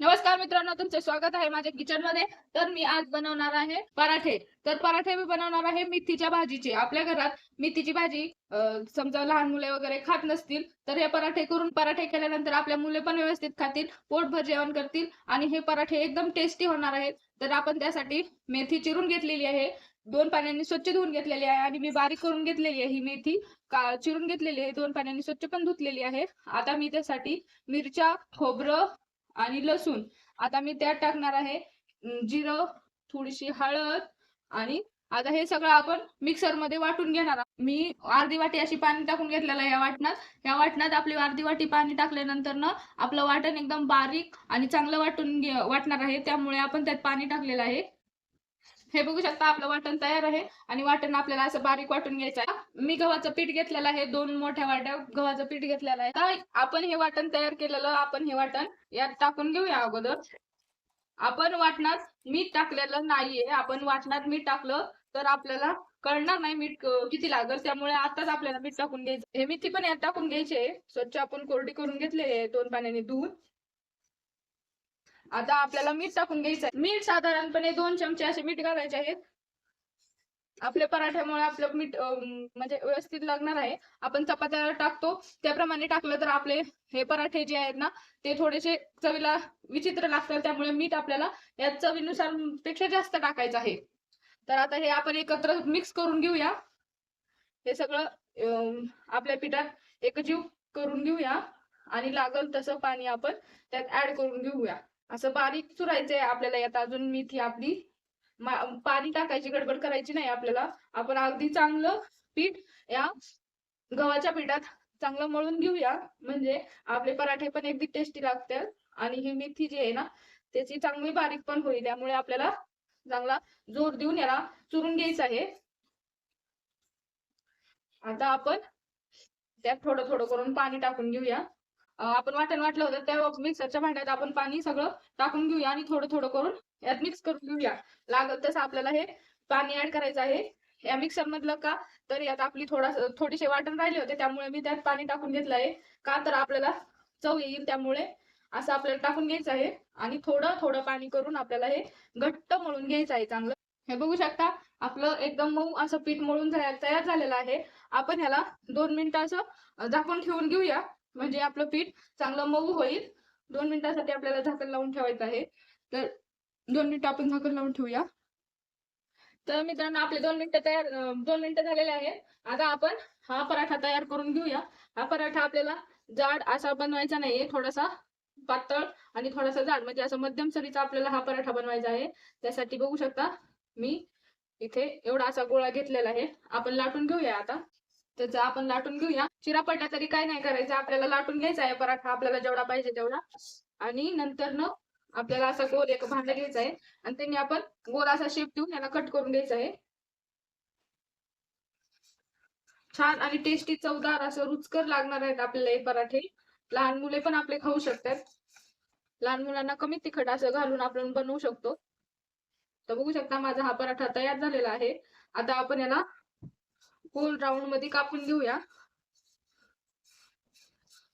नमस्कार मित्रांनो तुमचे स्वागत आहे माझ्या किचनमध्ये. तर मी आज बनवणार आहे पराठे. तर पराठे मी बनवणार आहे मेथीच्या भाजीचे. आपल्या घरात मेथीची भाजी समजा लहान मुले वगैरे खात नसतील तर हे पराठे करून पराठे केल्यानंतर आपल्या मुले पण व्यवस्थित खातील पोटभर जेवण करतील आणि हे पराठे एकदम टेस्टी होणार आहेत. तर आपण त्यासाठी मेथी चिरून घेतलेली आहे. दोन पाण्याने स्वच्छ धुवून घेतलेली आहे आणि मी बारीक करून घेतलेली आहे ही मेथी. का चिरून घेतलेली आहे दोन पाण्याने स्वच्छ पण धुतलेली आहे. आता मी त्यासाठी मिरच्या खोबरं आणि लसूण. आता मी त्यात टाकणार आहे जिरं थोडीशी हळद आणि आता हे सगळं आपण मिक्सरमध्ये वाटून घेणार मी अर्धी वाटी अशी पाणी टाकून घेतलेलं आहे या वाटणात. या वाटणात आपली अर्धी वाटी पाणी टाकल्यानंतर ना आपलं वाटण एकदम बारीक आणि चांगलं वाटून वाटणार आहे. त्यामुळे आपण त्यात पाणी टाकलेलं आहे. हे बघू शकता आपलं वाटण तयार आहे आणि वाटण आपल्याला असं बारीक वाटून घ्यायचं आहे. मी गव्हाचं पीठ घेतलेलं आहे दोन मोठ्या वाट्या गव्हाचं पीठ घेतलेलं आहे. आपण हे वाटण तयार केलेलं आपण हे वाटण यात टाकून घेऊया अगोदर. आपण वाटणात मीठ टाकलेलं नाहीये. आपण वाटणात मीठ टाकलं तर आपल्याला कळणार नाही मीठ किती लागल. त्यामुळे आताच आपल्याला मीठ टाकून घ्यायचं. हे मेथी पण यात टाकून घ्यायचे. स्वच्छ आपण कोरडी करून घेतले दोन पाण्याने धुवून. आता आपल्याला मीठ टाकून घ्यायचं आहे मीठ साधारणपणे दोन चमचे असे मीठ घालायचे आहेत. आपल्या पराठ्यामुळे आपलं मीठ म्हणजे व्यवस्थित लागणार आहे. आपण चपात्याला टाकतो. त्याप्रमाणे टाकलं तर आपले हे पराठे जे आहेत ना ते थोडेसे चवीला विचित्र लागतात. त्यामुळे मीठ आपल्याला या चवीनुसारपेक्षा जास्त टाकायचं आहे. तर आता हे आपण एकत्र मिक्स करून घेऊया. हे सगळं आपल्या पिठात एकजीव करून घेऊया. आणि लागल तसं पाणी आपण त्यात ऍड करून घेऊया. असं बारीक चुरायचंय आपल्याला यात अजून मेथी आपली. पाणी टाकायची गडबड करायची नाही आपल्याला. आपण अगदी चांगलं पीठ या गव्हाच्या पिठात चांगलं मळून घेऊया. म्हणजे आपले पराठे पण अगदी टेस्टी लागतात. आणि ही मेथी जी आहे ना त्याची चांगली बारीक पण होईल. त्यामुळे आपल्याला चांगला जोर देऊन याला चुरून घ्यायचं आहे. आता आपण त्यात थोडं थोडं करून पाणी टाकून घेऊया. आपण वाटण वाटलं होतं तेव्हा मिक्सरच्या भांड्यात आपण पाणी सगळं टाकून घेऊया आणि थोडं थोडं करून यात मिक्स करून घेऊया. लागत तसं आपल्याला हे पाणी ऍड करायचं आहे. या मिक्सर मधलं का? तर यात आपली थोडा थोडीशी वाटण राहिले होते त्यामुळे मी त्यात पाणी टाकून घेतलं आहे. का तर आपल्याला चव येईल त्यामुळे. असं आपल्याला टाकून घ्यायचं आहे आणि थोडं थोडं पाणी करून आपल्याला हे घट्ट मळून घ्यायचं आहे चांगलं. हे बघू शकता आपलं एकदम मऊ असं पीठ मळून तयार झालेलं आहे. आपण ह्याला दोन मिनिटं असं झाकून ठेवून घेऊया. म्हणजे आपलं पीठ चांगलं मऊ होईल. दोन मिनिटासाठी आपल्याला झाकण लावून ठेवायचं आहे. तर दोन मिनिटं आपण झाकण लावून ठेवूया. तर मित्रांनो आपले दोन मिनिटं तयार दोन मिनिटं झालेले आहेत. आता आपण हा पराठा तयार करून घेऊया. हा पराठा आपल्याला जाड असा बनवायचा नाहीये. थोडासा पातळ आणि थोडासा जाड. म्हणजे असं मध्यम सरीचा आपल्याला हा पराठा बनवायचा आहे. त्यासाठी बघू शकता मी इथे एवढा असा गोळा घेतलेला आहे. आपण लाटून घेऊया आता. त्याचा आपण लाटून घेऊया चिरा पडला तरी काय नाही करायचं आपल्याला लाटून घ्यायचा आहे पराठा आपल्याला जेवढा पाहिजे तेवढा. आणि नंतर न आपल्याला असा गोल एक भांडा घ्यायचा आहे आणि त्यांनी आपण गोल असा शेप देऊन याला कट करून घ्यायचा आहे. छान आणि टेस्टी चवदार असं रुचकर लागणार आहेत आपल्याला हे पराठे. लहान मुले पण आपले खाऊ शकतात. लहान मुलांना कमी तिखट असं घालून आपण बनवू शकतो. तर बघू शकता माझा हा पराठा तयार झालेला आहे. आता आपण याला गोल राऊंडमध्ये कापून घेऊया.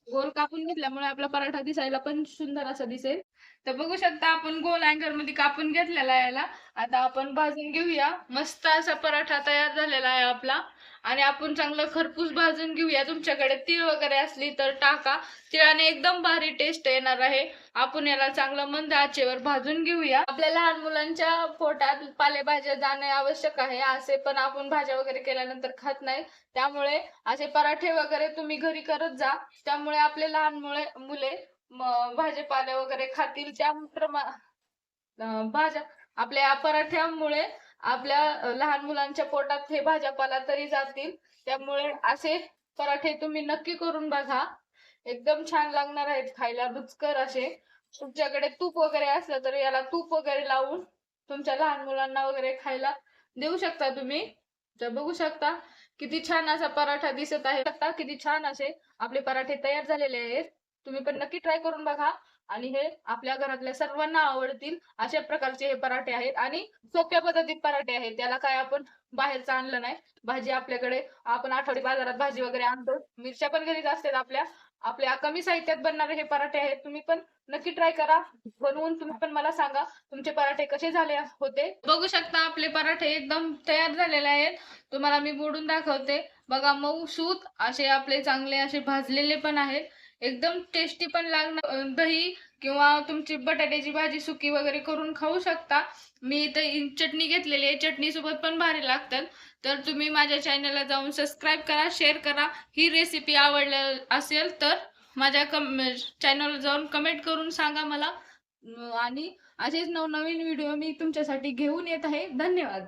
गोल कापून घेतल्यामुळे आपला पराठा दिसायला पण सुंदर असा दिसेल. तर बघू शकता आपण गोल अँगलमध्ये कापून घेतलेला आहे याला. आता आपण भाजून घेऊया. मस्त असा पराठा तयार झालेला आहे आपला. आणि आपण चांगलं खरपूस भाजून घेऊया. तुमच्याकडे तीळ वगैरे असली तर टाका. तिळाने एकदम भारी टेस्ट येणार आहे. आपण याला चांगलं मंद आचेवर भाजून घेऊया. आपल्या लहान मुलांच्या पोटात पालेभाज्या जाणे आवश्यक आहे. असे पण आपण भाज्या वगैरे केल्यानंतर खात नाही. त्यामुळे असे पराठे वगैरे तुम्ही घरी करत जा. त्यामुळे आपले लहान मुळे मुले भाजीपाले वगैरे खातील. त्या भाज्या आपल्या पराठ्यामुळे आपल्या लहान मुलांच्या पोटात हे भाज्यापाला तरी जातील. त्यामुळे असे पराठे तुम्ही नक्की करून बघा. एकदम छान लागणार आहेत खायला रुचकर असे. तुमच्याकडे तूप वगैरे असलं तर याला तूप वगैरे लावून तुमच्या लहान मुलांना वगैरे खायला देऊ शकता तुम्ही. तर बघू शकता किती छान असा पराठा दिसत आहे. किती छान असे आपले पराठे तयार झालेले आहेत. तुम्ही पण नक्की ट्राय करून बघा. आणि हे आपल्या घरातल्या सर्वांना आवडतील अशा प्रकारचे हे पराठे आहेत. आणि सोप्या पद्धतीत पराठे आहेत. त्याला काय आपण बाहेरचं आणलं नाही. भाजी आपल्याकडे आपण आठवडी बाजारात भाजी वगैरे आणतो. मिरच्या पण घरीच असतात आपल्या. आपल्या कमी साहित्यात बनणारे हे पराठे आहेत. तुम्ही पण नक्की ट्राय करा. बनवून तुम्ही पण मला सांगा तुमचे पराठे कसे झाले होते? बघू शकता आपले पराठे एकदम तयार झालेले आहेत. तुम्हाला मी बोडून दाखवते. बघा मऊ सूत असे आपले चांगले असे भाजलेले पण आहेत. एकदम टेस्टी पण लागणार. दही किंवा तुमची बटाट्याची भाजी सुकी वगैरे करून खाऊ शकता. मी इथं चटणी घेतलेली आहे. चटणी सोबत पण भारी लागतात. तर तुम्ही माझ्या चॅनलला जाऊन सबस्क्राईब करा शेअर करा. ही रेसिपी आवडली असेल तर माझ्या कम चॅनलला जाऊन कमेंट करून सांगा मला. आणि असेच नवनवीन व्हिडिओ मी तुमच्यासाठी घेऊन येत आहे. धन्यवाद.